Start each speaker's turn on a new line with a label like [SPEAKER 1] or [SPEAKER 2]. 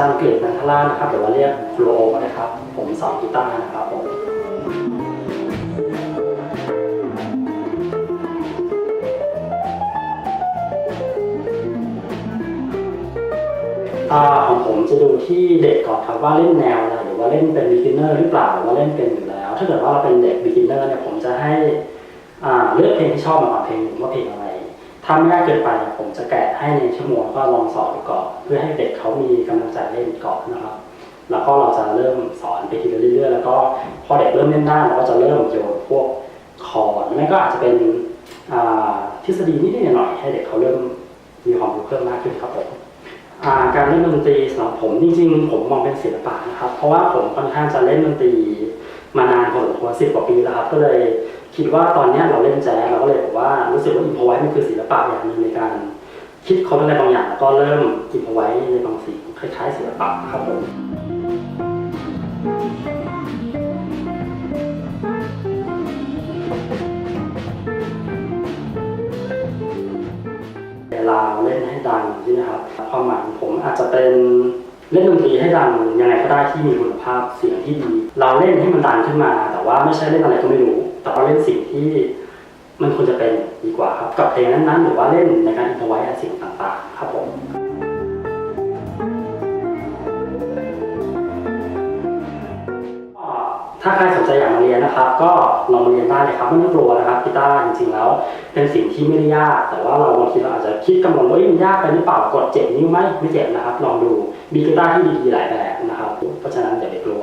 [SPEAKER 1] ารย์กฤษนันทรานะครับหรือว่าเรียกครูโอนะครับ ผมสอนกีตาร์นะครับผมอ่าของผมจะดูที่เด็กก่อนครับว่าเล่นแนวอะไรหรือว่าเล่นเป็น beginner หรือเปล่าหรือว่าเล่นเป็นอยู่แล้ว ถ้าเกิดว่าเราเป็นเด็ก beginner เนี่ยผมจะให้อ่าเลือกเพลงที่ชอบมาก่อนเพลงหนึ่งว่าเพลงอะไร ถ้าไม่ยากเกินไปเนี่ยผมจะแกะให้ในชั่วโมงก็ลองสอนดูก่อน พื่อให้เด็กเขามีกำลังใจเล่นก่อนนะครับ แล้วก็เราจะเริ่มสอนไปทีละเรื่อยๆแล้วก็พอเด็กเริ่มเล่นได้เราก็จะเริ่มโยนพวกคอร์ดไม่ก็อาจจะเป็นทฤษฎีนิดหน่อยให้เด็กเขาเริ่มมีความรู้เพิ่มมากขึ้นครับผมการเล่นดนตรีสำหรับผมจริงๆ ผมมองเป็นศิลปะนะครับ เพราะว่าผมค่อนข้างจะเล่นดนตรีมานานพอสมควรสิบกว่าปีแล้วครับก็เลยคิดว่าตอนนี้เราเล่นแจ๊สเราก็เลยบอกว่ารู้สึกว่าอินพอไว้มันคือศิลปะอย่างหนึ่งในการ คิดค้นอะไรบางอย่างแล้วก็เริ่มอินพอาไว้ในบางสิ่งคล้ายๆศิลปะครับผมเวลาเล่นให้ดังใช่ไหมครับความหมายของผมอาจจะเป็นเล่นดนตรีให้ดังยังไงก็ได้ที่มีคุณภาพเสียงที่ดี เราเล่นให้มันดังขึ้นมา แต่ว่าไม่ใช่เล่นอะไรก็ไม่รู้ แต่ว่าเล่นสิ่งที่ มันควรจะเป็นดีกว่าครับกับเพลงนั้นๆ หรือว่าเล่นในการอินพไว้สิ่งต่างๆ ครับผมถ้าใครสนใจอยากมาเรียนนะครับ ก็ลองมาเรียนได้เลยครับไม่ต้องกลัวนะครับกีตาร์จริงๆแล้ว เป็นสิ่งที่ไม่ได้ยาก แต่ว่าเราบางทีเราอาจจะคิดกังวลว่าอ้ยมันยากไปหรือเปล่ากดเจ็บนิ้วไหมไม่เจ็บนะครับ ลองดูมีกีตาร์ที่ดีๆหลายแบบนะครับ เพราะฉะนั้นอย่าไปกลัว